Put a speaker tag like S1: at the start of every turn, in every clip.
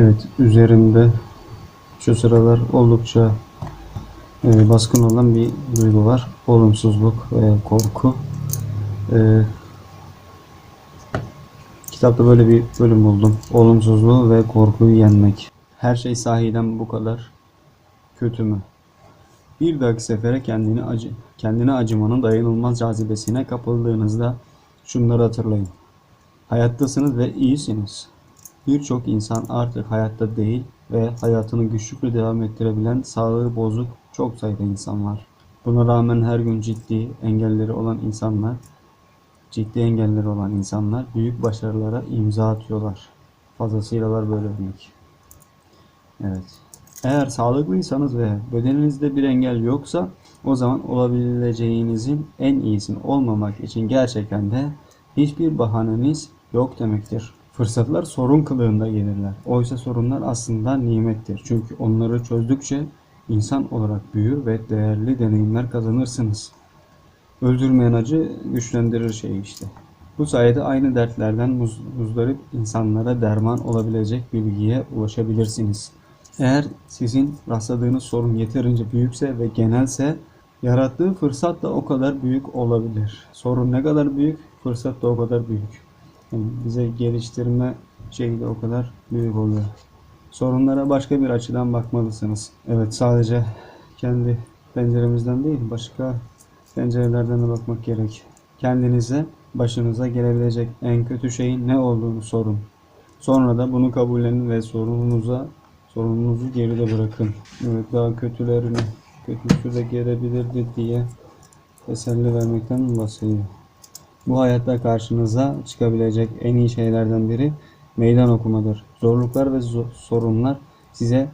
S1: Evet, üzerimde şu sıralar oldukça e, baskın olan bir duygu var. Olumsuzluk ve korku. E, kitapta böyle bir bölüm buldum. Olumsuzluğu ve korkuyu yenmek. Her şey sahiden bu kadar kötü mü? Bir dahaki sefere kendini acı, kendine acımanın dayanılmaz cazibesine kapıldığınızda şunları hatırlayın. Hayattasınız ve iyisiniz. Birçok insan artık hayatta değil ve hayatını güçlükle devam ettirebilen sağlığı bozuk çok sayıda insan var. Buna rağmen her gün ciddi engelleri olan insanlar, ciddi engelleri olan insanlar büyük başarılara imza atıyorlar. Fazlasıyla var böyle örnek. Evet. Eğer sağlıklıysanız ve bedeninizde bir engel yoksa o zaman olabileceğinizin en iyisini olmamak için gerçekten de hiçbir bahaneniz yok demektir. Fırsatlar sorun kılığında gelirler. Oysa sorunlar aslında nimettir. Çünkü onları çözdükçe insan olarak büyür ve değerli deneyimler kazanırsınız. Öldürmeyen acı güçlendirir şeyi işte. Bu sayede aynı dertlerden muz, muzdarip insanlara derman olabilecek bilgiye ulaşabilirsiniz. Eğer sizin rastladığınız sorun yeterince büyükse ve genelse yarattığı fırsat da o kadar büyük olabilir. Sorun ne kadar büyük, fırsat da o kadar büyük. Yani bize geliştirme şeyi de o kadar büyük oluyor. Sorunlara başka bir açıdan bakmalısınız. Evet sadece kendi penceremizden değil başka pencerelerden de bakmak gerek. Kendinize başınıza gelebilecek en kötü şeyin ne olduğunu sorun. Sonra da bunu kabullenin ve sorununuza sorununuzu geride bırakın. Evet daha kötülerini kötüsü de gelebilirdi diye teselli vermekten bahsediyor? Bu hayatta karşınıza çıkabilecek en iyi şeylerden biri meydan okumadır. Zorluklar ve zo- sorunlar size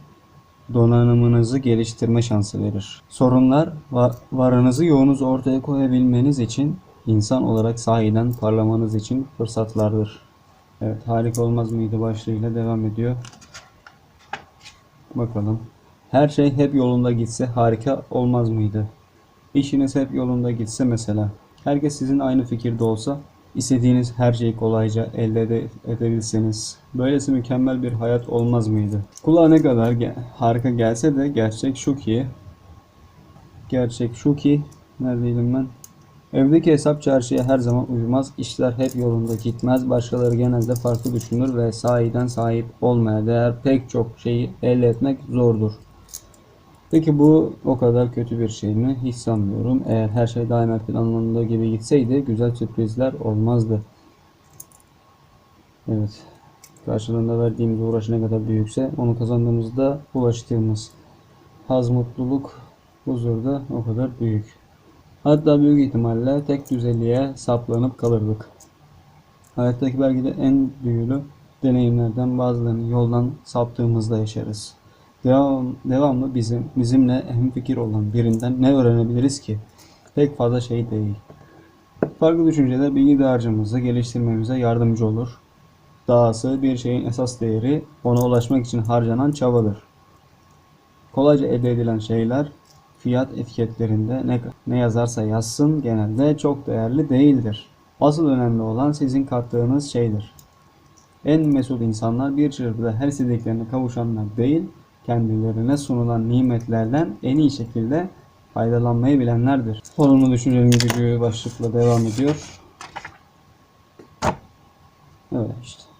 S1: donanımınızı geliştirme şansı verir. Sorunlar va- varınızı yoğunuzu ortaya koyabilmeniz için insan olarak sahiden parlamanız için fırsatlardır. Evet harika olmaz mıydı başlığıyla devam ediyor. Bakalım. Her şey hep yolunda gitse harika olmaz mıydı? İşiniz hep yolunda gitse mesela. Herkes sizin aynı fikirde olsa, istediğiniz her şeyi kolayca elde ede- edebilseniz. Böylesi mükemmel bir hayat olmaz mıydı? Kulağa ne kadar ge- harika gelse de gerçek şu ki, gerçek şu ki, neredeydim ben? Evdeki hesap çarşıya her zaman uymaz, işler hep yolunda gitmez, başkaları genelde farklı düşünür ve sahiden sahip olmaya değer pek çok şeyi elde etmek zordur. Peki bu o kadar kötü bir şey mi? Hiç sanmıyorum. Eğer her şey daima planlandığı gibi gitseydi güzel sürprizler olmazdı. Evet. Karşılığında verdiğimiz uğraş ne kadar büyükse onu kazandığımızda ulaştığımız haz, mutluluk, huzur da o kadar büyük. Hatta büyük ihtimalle tek düzeliğe saplanıp kalırdık. Hayattaki belki de en büyülü deneyimlerden bazılarını yoldan saptığımızda yaşarız. Devam, devamlı bizim bizimle hemfikir olan birinden ne öğrenebiliriz ki? Pek fazla şey değil. Farklı düşünceler bilgi dağarcığımızı geliştirmemize yardımcı olur. Dahası bir şeyin esas değeri ona ulaşmak için harcanan çabadır. Kolayca elde edilen şeyler fiyat etiketlerinde ne, ne yazarsa yazsın genelde çok değerli değildir. Asıl önemli olan sizin kattığınız şeydir. En mesut insanlar bir çırpıda her istediklerine kavuşanlar değil, kendilerine sunulan nimetlerden en iyi şekilde faydalanmayı bilenlerdir. Olumlu düşüncenin gücü başlıkla devam ediyor. Evet işte.